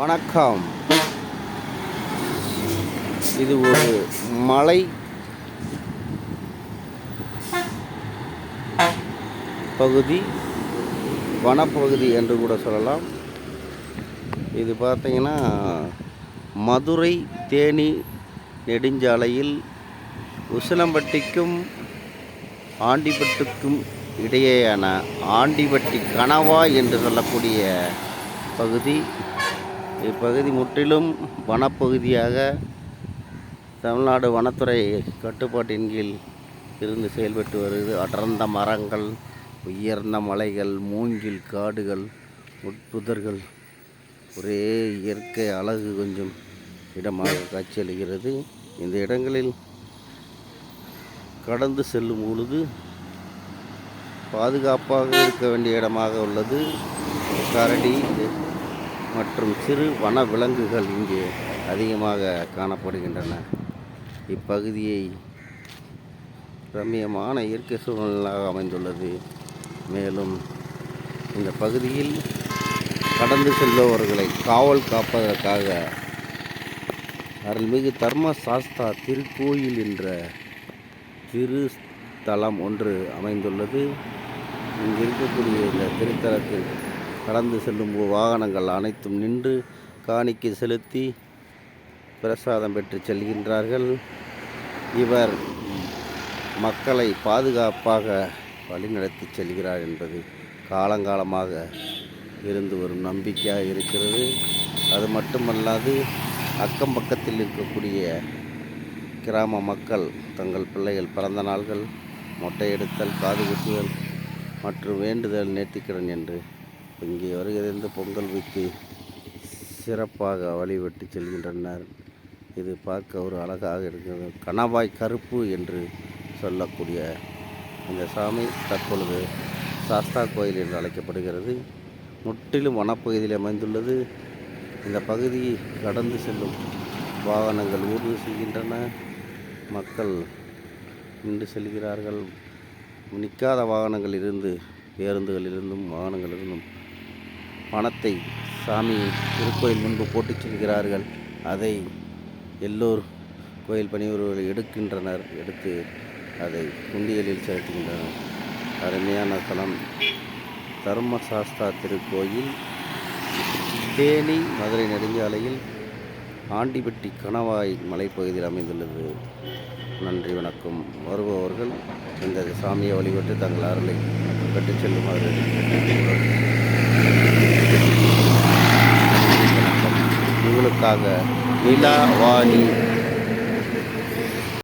வணக்கம். இது ஒரு மலை. பகுதி வனப்பகுதி என்று கூட சொல்லலாம். இது பார்த்தீங்கன்னா மதுரை தேனி நெடுஞ்சாலையில் உசிலம்பட்டிக்கும் ஆண்டிப்பட்டுக்கும் இடையேயான ஆண்டிப்பட்டி கணவா என்று சொல்லக்கூடிய பகுதி. இப்பகுதி முற்றிலும் வனப்பகுதியாக தமிழ்நாடு வனத்துறை கட்டுப்பாட்டின் கீழ் இருந்து செயல்பட்டு வருகிறது. அடர்ந்த மரங்கள் உயர்ந்த மலைகள் மூங்கில் காடுகள் உட்புதர்கள். ஒரே இயற்கை அழகு கொஞ்சம் இடமாக காட்சியளிக்கிறது. இந்த இடங்களில் கடந்து செல்லும் பொழுது பாதுகாப்பாக இருக்க வேண்டிய இடமாக உள்ளது. கரடி மற்றும் சிறு வன விலங்குகள் இங்கே அதிகமாக காணப்படுகின்றன. இப்பகுதியை ரம்மியமான இயற்கை சூழ்நிலையாக அமைந்துள்ளது. மேலும் இந்த பகுதியில் கடந்து செல்பவர்களை காவல் காப்பதற்காக அருள்மிகு தர்ம சாஸ்தா திருக்கோயில் என்ற திருத்தலம் ஒன்று அமைந்துள்ளது. இங்கு இருக்கக்கூடிய இந்த திருத்தலத்தில் கடந்து செல்லும் வாகனங்கள் அனைத்தும் நின்று காணிக்கை செலுத்தி பிரசாதம் பெற்று செல்கின்றார்கள். இவர் மக்களை பாதுகாப்பாக வழிநடத்தி செல்கிறார் என்பது காலங்காலமாக இருந்து வரும் நம்பிக்கையாக இருக்கிறது. அது மட்டுமல்லாது அக்கம் பக்கத்தில் இருக்கக்கூடிய கிராம மக்கள் தங்கள் பிள்ளைகள் பிறந்த நாள்கள் மொட்டையெடுத்தல் காது குத்துதல் மற்றும் வேண்டுதல் நேர்த்திக்கடன் என்று இங்கே வருகிறந்து பொங்கல் வைத்து சிறப்பாக வழிபட்டு செல்கின்றனர். இது பார்க்க ஒரு அழகாக இருக்கிறது. கணவாய் கருப்பு என்று சொல்லக்கூடிய இந்த சாமி தற்பொழுது சாஸ்தா கோயில் என்று அழைக்கப்படுகிறது. முற்றிலும் வனப்பகுதியில் அமைந்துள்ளது. இந்த பகுதியை கடந்து செல்லும் வாகனங்கள் ஊர்ந்து செல்கின்றன. மக்கள் நின்று செல்கிறார்கள். நிற்காத வாகனங்கள் இருந்து பேருந்துகளிலிருந்தும் வாகனங்களிலிருந்தும் பணத்தை சாமி திருக்கோயில் முன்பு போட்டுச் செல்கிறார்கள். அதை எல்லோர் கோயில் பணியுறவர்கள் எடுக்கின்றனர். எடுத்து அதை குண்டியலில் செலுத்துகின்றனர். அருமையான தலம். தர்மசாஸ்தா திருக்கோயில். தேனி மதுரை நெடுஞ்சாலையில் ஆண்டிப்பட்டி கணவாய் மலைப்பகுதியில் அமைந்துள்ளது. நன்றி வணக்கம். வருபவர்கள் இந்த சாமியை வழிபட்டு தங்கள் அருளை பெற்றுச் செல்லுமாறு இவங்களுக்காக நிலா வாணி